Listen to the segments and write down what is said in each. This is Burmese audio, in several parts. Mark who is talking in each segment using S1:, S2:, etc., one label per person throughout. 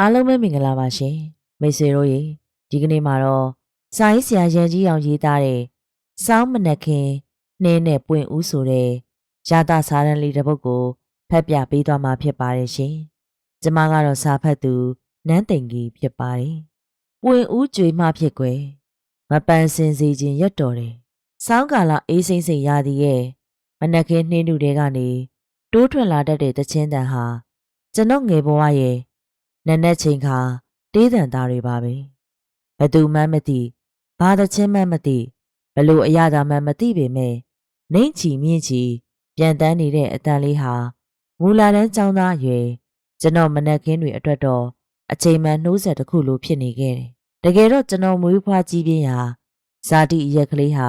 S1: အားလုံးပဲမင်္ဂလာပါရှင်မိတ်ဆွေတို့ရေဒီကနေ့မှာတော့စာရေးဆရာရန်ကြီးအောင်ရေးသားတဲ့စောင်းမနက်ခင်းနှင်းနဲ့ပွင့်ဦးဆိုတဲ့ရာသစာရန်လေးတစ်ပုဒ်ကိုဖတ်ပြပေးသွားမှာဖြစ်ပါတယ်ရှင်ကျမကတော့စာဖတ်သူနန်းသိန်ကြီးဖြစ်ပါတယ်ပွင့်ဦးကြွေမှဖြစ်ကွယ်မပန်းစင်စီခြင်းရက်တော်တယ်စောင်းကာလအေးစိမ့်စိမ့်ရသည်ရဲ့မနက်ခင်းနှင်းတူတွေကနေတိုးထွက်လာတတ်တဲ့တခြင်းတန်ဟာကျွန်တော်ငယ်ဘဝရဲ့ နက်နက်ချိန်ခါတေးတန်သားတွေပါပဲဘသူမှမသိဘာတခြင်းမှမသိဘလို့အရသာမှမသိပေမဲ့နှိမ့်ချီမြင့်ချီပြန်တန်းနေတဲ့အတန်လေးဟာမူလာတန်းចောင်းသားအရွယ်ကျွန်တော်မနက်ခင်းတွေအတွက်တော့အချိန်မှနှိုးဆက်တစ်ခုလိုဖြစ်နေခဲ့တယ်တကယ်တော့ကျွန်တော်မွေးဖွားကြီးပြင်းရာဇာတိအရက်ကလေးဟာ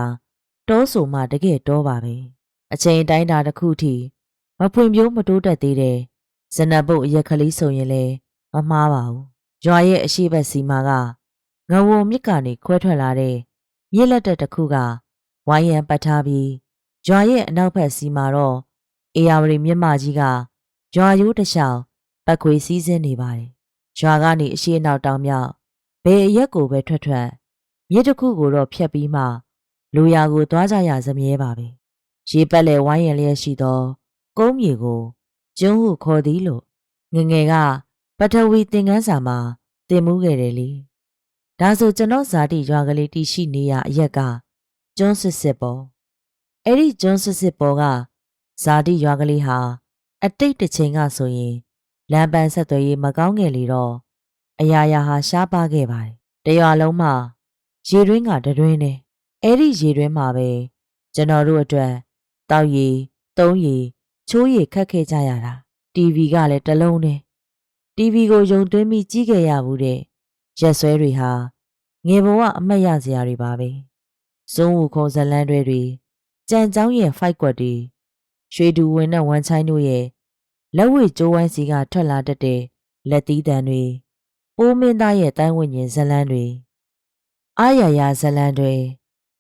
S1: တောဆိုမှတကယ်တောပါပဲအချိန်တိုင်းတာတစ်ခုထိမဖွံ့ဖြိုးမတိုးတက်သေးတဲ့ဇနပ်ပုတ်အရက်ကလေးဆိုရင်လည်း မမှားပါဘူး။ရွာရဲ့အရှိတ်စီမာကငဝုံမြစ်ကနေခွဲထွက်လာတဲ့မြစ်လက်တက်တစ်ခုကဝိုင်းရန်ပတ်ထားပြီးရွာရဲ့အနောက်ဘက်စီမာတော့အေယာဝတီမြစ်မကြီးကရွာရိုးတစ်လျှောက်ပတ်ခွေစည်းစင်းနေပါတယ်။ရွာကနေအရှိအနောက်တောင်မြောက်ဘယ်အရက်ကိုပဲထွက်ထွက်မြစ်တစ်ခုကိုတော့ဖြတ်ပြီးမှလူရာကိုသွားကြရစမြဲပါပဲ။ရေပတ်လေဝိုင်းရန်လျက်ရှိသောကုန်းမြေကိုကျုံးဟုခေါ်သည်လို့ငငယ်က ပထဝီသင်ခန်းစာမှာသင်မှုခဲ့တယ်လေဒါဆိုကျွန်တော်ဇာတိရွာကလေးတီရှိနေရအရက်ကကျွန်းစစ်စစ်ပေါ်အဲ့ဒီကျွန်းစစ်စစ်ပေါ်ကဇာတိရွာကလေးဟာအတိတ်တစ်ချိန်ကဆိုရင်လမ်းပန်းဆက်သွယ်ရေးမကောင်းငယ်လေတော့အရာရာဟာရှားပါခဲ့ပါတယ်တရွာလုံးမှာရေတွင်းကတတွင်းနဲ့အဲ့ဒီရေတွင်းမှာပဲကျွန်တော်တို့အတွက်တောက်ရည်သုံးရည်ချိုးရည်ခတ်ခဲ့ကြရတာ TV ကလည်းတလုံးနဲ့ TV ကိုယုံသွင်းပြီးကြီးခဲ့ရဘူးတဲ့ရက်ဆွဲတွေဟာငယ်ဘဝအမတ်ရစရာတွေပါပဲဇုံးဝူခုံဇလန်းတွေတွေကြံကြောင်းရဲ့ဖိုက်ကွက်တွေရွှေတူဝင်နဲ့ဝမ်ချိုင်းတို့ရဲ့လက်ဝဲကျိုးဝိုင်းစီကထွက်လာတတ်တဲ့လက်သီးတန်တွေပိုးမင်းသားရဲ့တိုင်းဝိညာဉ်ဇလန်းတွေအာရယာဇလန်းတွေ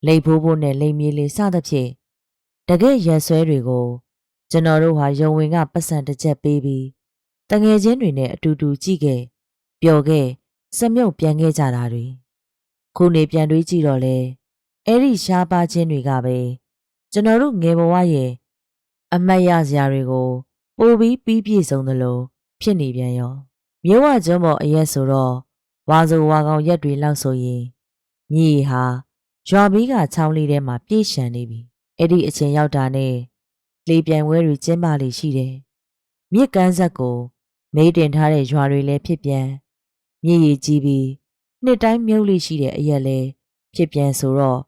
S1: လိတ်ဖိုးဖိုးနဲ့လိမ်မြေလေးစသဖြင့်တကယ်ရက်ဆွဲတွေကို ကျွန်တော်တို့ဟာယုံဝင်ကပတ်စံတစ်ချက်ပေးပြီး တငယ်ချင်းတွေနဲ့အတူတူကြည့်ခဲ့ပျော်ခဲ့စမြုပ်ပြန်ခဲ့ကြတာတွေခုနေပြန်တွေးကြည့်တော့လေအဲ့ဒီရှားပါခြင်းတွေကပဲကျွန်တော်တို့ငယ်ဘဝရဲ့အမတ်ရစရာတွေကိုပိုပြီးပြီးပြည့်စုံသလိုဖြစ်နေပြန်ရောမြဝကျွန်းပေါ်အရက်ဆိုတော့ဝါဆိုဝါကောင်ရက်တွေလောက်ဆိုရင်မြေဟာရွာဘီးကချောင်းလေးထဲမှာပြည့်ရှံနေပြီအဲ့ဒီအချိန်ရောက်တာနဲ့လေပြိုင်ပွဲတွေကျင်းပလေရှိတယ်မြစ်ကမ်းဆက်ကို မေးတင်ထားတဲ့ရွာတွေလည်းဖြစ်ပြန်မြည်ရည်ကြီးပြီးနှစ်တိုင်းမြုပ်လိရှိတဲ့အရက်လည်းဖြစ်ပြန်ဆိုတော့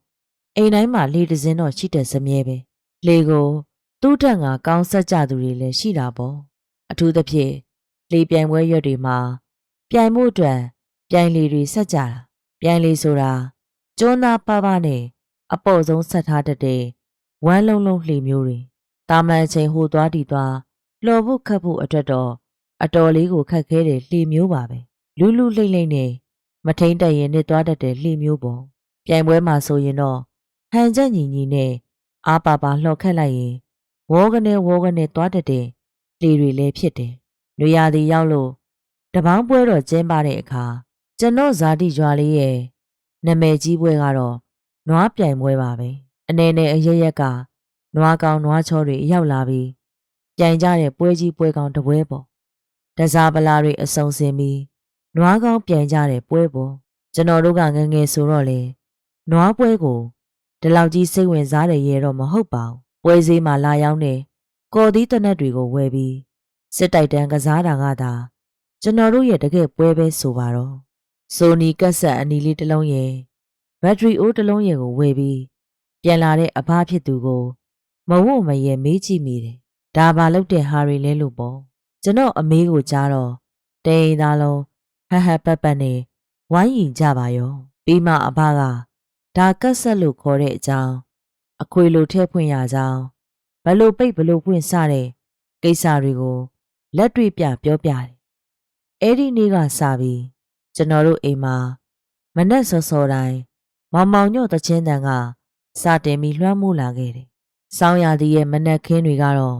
S1: အိမ်တိုင်းမှာလေတစင်းတော့ရှိတဲ့စမြဲပဲလေကိုသူ့ထက်ငါကောင်းဆက်ကြသူတွေလည်းရှိတာပေါ့အထူးသဖြင့်လေပြိုင်ပွဲရွက်တွေမှာပြိုင်မှုအတွက်ပြိုင်လေတွေဆက်ကြတာပြိုင်လေဆိုတာကျွန်းသားပါပါနဲ့အပေါ့ဆုံးဆက်ထားတတ်တဲ့ဝမ်းလုံးလုံးလှေမျိုးတွေတာမန်ချိန်ဟိုသွားတီသွားလော်ဖို့ခတ်ဖို့အတွက်တော့ အတော်လေးကိုခက်ခဲတဲ့လှေမျိုးပါပဲလူလူလိမ့်လိမ့်နဲ့မထိန်တက်ရင်နစ်သွားတတ်တဲ့လှေမျိုးပေါ့ပြိုင်ပွဲမှာဆိုရင်တော့ဟန်ချက်ညီညီနဲ့အားပါပါလှော်ခတ်လိုက်ရင်ဝေါကနေဝေါကနေသွားတတ်တဲ့လှေတွေလည်းဖြစ်တယ်လူရသည်ရောက်လို့တပေါင်းပွဲတော်ကျင်းပတဲ့အခါကျွန်တော်ဇာတိရွာလေးရဲ့နာမည်ကြီးပွဲကတော့နွားပြိုင်ပွဲပါပဲအနေနဲ့အရရက်ကနွားကောင်နွားချောတွေရောက်လာပြီးပြိုင်ကြတဲ့ပွဲကြီးပွဲကောင်တပွဲပေါ့ တစားပလာတွေအစုံစင်ပြီးနွားကောင်းပြန်ကြတဲ့ပွဲပေါ့ကျွန်တော်တို့ကငငယ်ဆိုတော့လေနွားပွဲကိုဒီလောက်ကြီးစိတ်ဝင်စားတယ်ရဲတော့မဟုတ်ပါဘူးပွဲစည်းမှာလာရောက်နေကော်သီးတနက်တွေကိုဝယ်ပြီးစစ်တိုက်တန်းကစားတာကသာကျွန်တော်တို့ရဲ့တကယ်ပွဲပဲဆိုပါတော့ဆိုနီကက်ဆက်အနီလေးတစ်လုံးရဲ့ဘက်ထရီအိုးတစ်လုံးရဲ့ကိုဝယ်ပြီးပြန်လာတဲ့အဖဖြစ်သူကိုမဝတ်မရဲမေးကြည့်မိတယ်ဒါပါလို့တဲ့ဟာတွေလဲလို့ပေါ့ ကျွန်တော်အမေးကိုကြားတော့တိန်သားလုံးဟဟပပနဲ့ဝိုင်းရင်ကြပါရောပြီးမှအဘကဒါကက်ဆက်လို့ခေါ်တဲ့အကြောင်းအခွေလိုထည့်ဖွင့်ရကြောင်းဘလို့ပိတ်ဘလို့ဖွင့်စတဲ့ကိစ္စတွေကိုလက်တွေ့ပြပြောပြတယ်အဲ့ဒီနေ့ကစပြီးကျွန်တော်တို့အိမ်မှာမနက်စောစောတိုင်းမောင်မောင်ညော့တချင်းတန်ကစတင်ပြီးလွှမ်းမိုးလာခဲ့တယ်။ဆောင်းရာသီရဲ့မနက်ခင်းတွေကတော့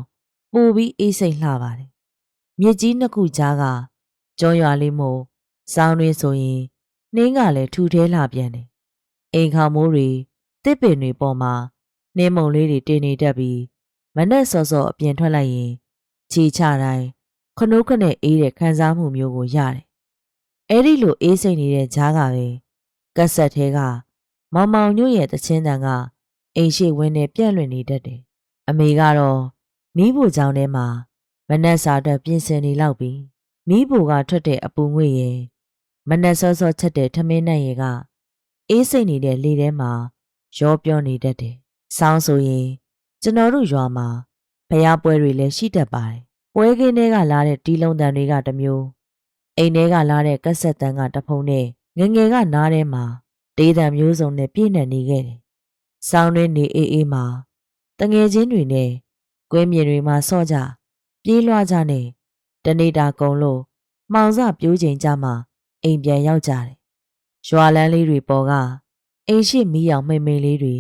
S1: ပိုပြီးအေးစိမ်လှပါတယ်။ မြစ်ကြီးနှစ်ခုကြားကကျွန်းရွာလေးမို့စောင်းတွင်ဆိုရင်နှင်းကလည်းထူထဲလာပြန်တယ်အိမ်ခေါမိုးတွေတစ်ပင်တွေပေါ်မှာနှင်းမုံလေးတွေတင်နေတတ်ပြီးမနဲ့စောစောအပြင်ထွက်လိုက်ရင်ခြေချတိုင်းခနိုးခနဲ့အေးတဲ့ခံစားမှုမျိုးကိုရတယ်အဲ့ဒီလိုအေးစိတ်နေတဲ့ကြားကပဲကက်ဆက်ထဲကမောင်မောင်ညွန့်ရဲ့တချင်းတန်ကအိမ်ရှိဝင်းနဲ့ပြန့်လွင့်နေတတ်တယ်အမေကတော့မိဖို့ကြောင့်ထဲမှာ မနက်စာအတွက်ပြင်ဆင်နေလောက်ပြီးမိဖို့ကထွက်တဲ့အပူငွေ့ရင်မနက်စောစောချက်တဲ့ထမင်းနဲ့ရေကအေးစိတ်နေတဲ့လေထဲမှာရောပြောနေတတ်တယ်။ဆောင်းဆိုရင်ကျွန်တော်တို့ရွာမှာဖျားပွဲတွေလည်းရှိတတ်ပါတယ်။ပွဲကင်းတွေကလာတဲ့တီးလုံးတန်တွေကတစ်မျိုးအိမ်ထဲကလာတဲ့ကက်ဆက်တန်ကတစ်ဖုံနဲ့ငငယ်ကနားထဲမှာတေးတံမျိုးစုံနဲ့ပြည့်နှံနေခဲ့တယ်။ဆောင်းတွင်းနေအေးအေးမှာတငယ်ချင်းတွေနဲ့ကွင်းမြေတွေမှာဆော့ကြ ပြေးလွှားကြနဲ့တနေ့တာကုံလို့မှောင်စပြိုးချိန်ကြမှာအိမ်ပြန်ရောက်ကြတယ်။ရွာလန်းလေးတွေပေါ်ကအိမ်ရှိမီးရောင်မိမ့်မိန်လေးတွေ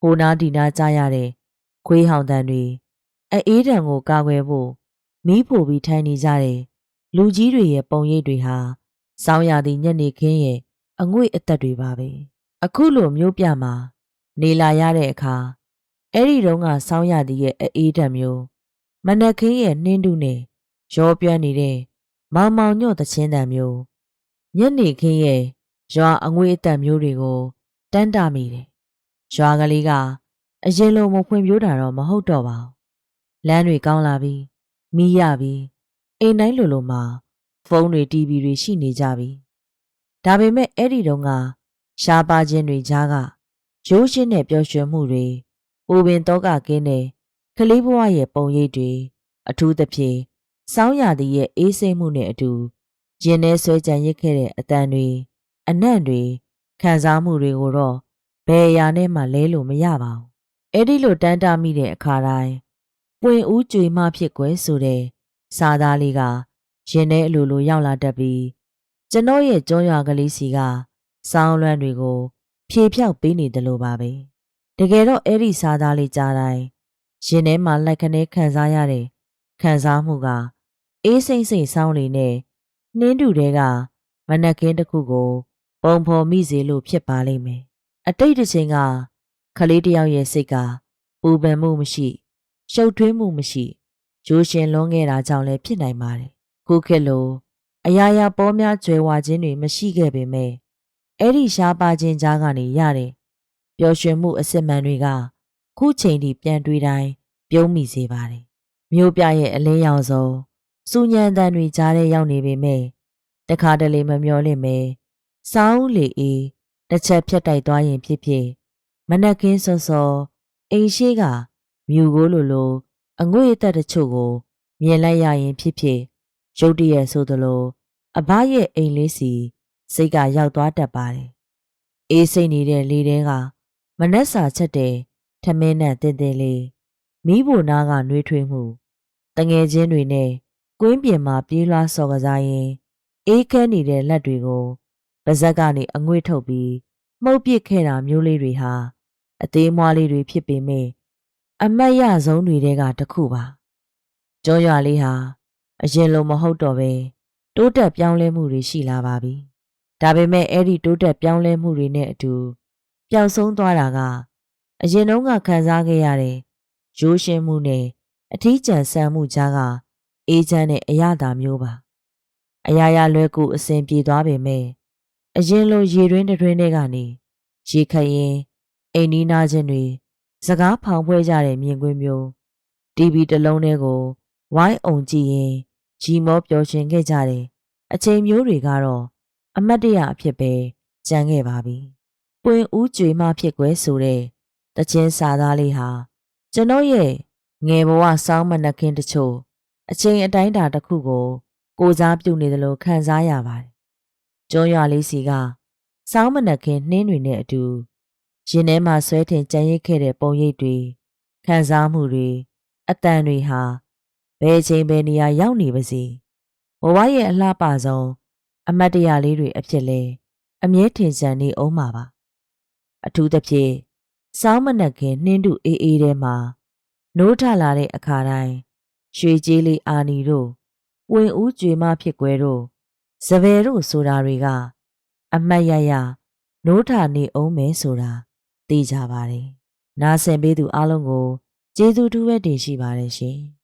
S1: ဟိုနားဒီနားကြားရတဲ့ခွေးဟောင်တန်တွေအေးတံကိုကာကွယ်ဖို့မီးဖို့ပြီးထိုင်နေကြတဲ့လူကြီးတွေရဲ့ပုံရိပ်တွေဟာစောင်းရသည့်ညနေခင်းရဲ့အငွေ့အသက်တွေပါပဲ။အခုလိုမျိုးပြမှာ နေလာရတဲ့အခါအဲ့ဒီတုန်းကစောင်းရသည်ရဲ့အေးတံမျိုး မနက်ခင်းရဲ့နှင်းတုနဲ့ရောပြန်းနေတဲ့မောင်မောင်ညော့တချင်းတံမျိုးညနေခင်းရဲ့ရွာအငွေအသက်မျိုးတွေကိုတန်းတမိတယ်။ရွာကလေးကအရင်လိုမဖွံ့ဖြိုးတာတော့မဟုတ်တော့ပါဘူး။လမ်းတွေကောင်းလာပြီ။မီးရပြီ။အိမ်တိုင်းလိုလိုမှာဖုန်းတွေတီဗီတွေရှိနေကြပြီ။ဒါပေမဲ့အဲ့ဒီတုန်းကရှားပါခြင်းတွေကြားကရိုးရှင်းတဲ့ပျော်ရွှင်မှုတွေပူပင်တော့ကကင်းတဲ့ ကလေးဘဝရဲ့ပုံရိပ်တွေအထူးသဖြင့်စောင်းရသည်ရဲ့အေးစိမ်မှုနဲ့အတူရင်ထဲဆွဲကြံရစ်ခဲ့တဲ့အတန်တွေအနံ့တွေခံစားမှုတွေကိုတော့ဘယ်အရာနဲ့မှလဲလို့မရပါဘူး။အဲ့ဒီလိုတန်းတာမိတဲ့အခါတိုင်းပွင့်ဦးကြွေမဖြစ်ကွယ်ဆိုတဲ့စာသားလေးကရင်ထဲအလိုလိုရောက်လာတတ်ပြီးကျွန်တော်ရဲ့ကြောရွာကလေးစီကစောင်းလွမ်းတွေကို ဖြေဖြောက်ပေးနေတယ်လို့ပါပဲ။တကယ်တော့အဲ့ဒီစာသားလေးကြားတိုင်း ရင်ထဲမှာလက်ခနဲခံစားရတဲ့ခံစားမှုက အေးစိမ့်စိမ့်ဆောင်းနေနဲ့နှင်းတူတဲကမနက်ခင်းတစ်ခုကို ပုံဖော်မိစေလို့ဖြစ်ပါလိမ့်မယ်။အတိတ်တစ်ချိန်ကခလေးတယောက်ရဲ့စိတ်ကပူပန်မှုမရှိရှုပ်ထွေးမှုမရှိရိုးရှင်လွန်ခဲ့တာကြောင့်လည်းဖြစ်နိုင်ပါတယ်။ခုခေတ်လိုအရာရာပေါ်များကျွဲဝါခြင်းတွေမရှိခဲ့ပေမဲ့အဲ့ဒီရှားပါခြင်းကြားကနေရတဲ့ပျော်ရွှင်မှုအစစ်မှန်တွေက ခုချိန်ထိပြန်တွေးတိုင်းပြုံးမိစေပါတယ်။မြို့ပြရဲ့အလင်းရောင်စုံစူညံတန်တွေကြားထဲရောက်နေပေမဲ့တခါတလေမမျော်လင့်မဲစောင်းလေအေးတစ်ချက်ဖြတ်တိုက်သွားရင်ဖြစ်ဖြစ်မနက်ခင်းစောစောအိမ်ရှိကမြူကိုလိုလိုအငွေ့အသက်တချို့ကို မြင်လိုက်ရရင်ဖြစ်ဖြစ်ရုတ်တရက်ဆိုသလိုအဘရဲ့အိမ်လေးစီစိတ်ကရောက်သွားတတ်ပါတယ်အေးစိတ်နေတဲ့လေတဲကမနှက်စာချက်တဲ့ ထမင်းနဲ့တင်းတင်းလေးမိဖို့နားကနှွေးထွေးမှုတငယ်ချင်းတွေနဲ့ကွင်းပြင်မှာပြေးလွှားစော်ကစားရင်အေးခဲနေတဲ့လက်တွေကိုပါဇက်ကနေအငွေ့ထုတ်ပြီးမှုတ်ပစ်ခဲ့တာမျိုးလေးတွေဟာအသေးမွားလေးတွေဖြစ်ပေမဲ့အမတ်ရဆုံးတွေတဲကတစ်ခုပါကျောရွာလေးဟာအရင်လိုမဟုတ်တော့ပဲတိုးတက်ပြောင်းလဲမှုတွေရှိလာပါပြီဒါပေမဲ့အဲ့ဒီတိုးတက်ပြောင်းလဲမှုတွေနဲ့အတူပျောက်ဆုံးသွားတာက အရင်တုန်းကခံစားခဲ့ရတဲ့ရိုးရှင်းမှုနဲ့အထီးကျန်ဆန်မှုကြားကအေးချမ်းတဲ့အရသာမျိုးပါအရာရာလွယ်ကူအစဉ်ပြေသွားပေမဲ့အရင်လိုရေတွင်းတွင်းတွေကနေရေခရင်အိမ်နီးနားချင်းတွေစကားဖောင်ဖွဲကြတဲ့မြင်ကွင်းမျိုး TV တစ်လုံးထဲကိုဝိုင်းအောင်ကြည့်ရင်ရီမောပျော်ရွှင်ခဲ့ကြတယ်အချိန်မျိုးတွေကတော့အမတ်တရအဖြစ်ပဲကြံခဲ့ပါပြီ။ပွင့်ဦးကြွေမဖြစ်ကွယ်ဆိုတဲ့ တချင်းစာသားလေးဟာကျွန်တော်ရဲ့ငယ်ဘဝစောင်းမနှခင်တချို့အချိန်အတိုင်းတာတစ်ခုကို ကိုစားပြုနေတယ်လို့ခံစားရပါတယ်။ကျွန်းရွာလေးစီကစောင်းမနှခင်နှင်းတွေနဲ့အတူရင်ထဲမှာဆွဲထင်ကြံရစ်ခဲ့တဲ့ပုံရိပ်တွေခံစားမှုတွေအတန်တွေဟာဘယ်ချိန်ဘယ်နေရာရောက်နေပါစေဘဝရဲ့အလှပဆုံးအမတ်တရလေးတွေအဖြစ်လဲအမြဲထင်ရှားနေအောင်ပါပါအထူးသဖြင့် စောင်းမနှက်ခင်နှင်းတုအေးအေးထဲမှာနိုးထလာတဲ့အခါတိုင်းရွှေကြီးလေးအာနီတို့ဝင်ဦးကြွေမဖြစ်ကွဲတို့စပယ်တို့ဆိုတာတွေကအမတ်ရရနိုးထနေအောင်မယ်ဆိုတာသိကြပါတယ်။နားဆင်ပေးသူအားလုံးကိုကျေးဇူးတူးပဲတင်ရှိပါတယ်ရှင်။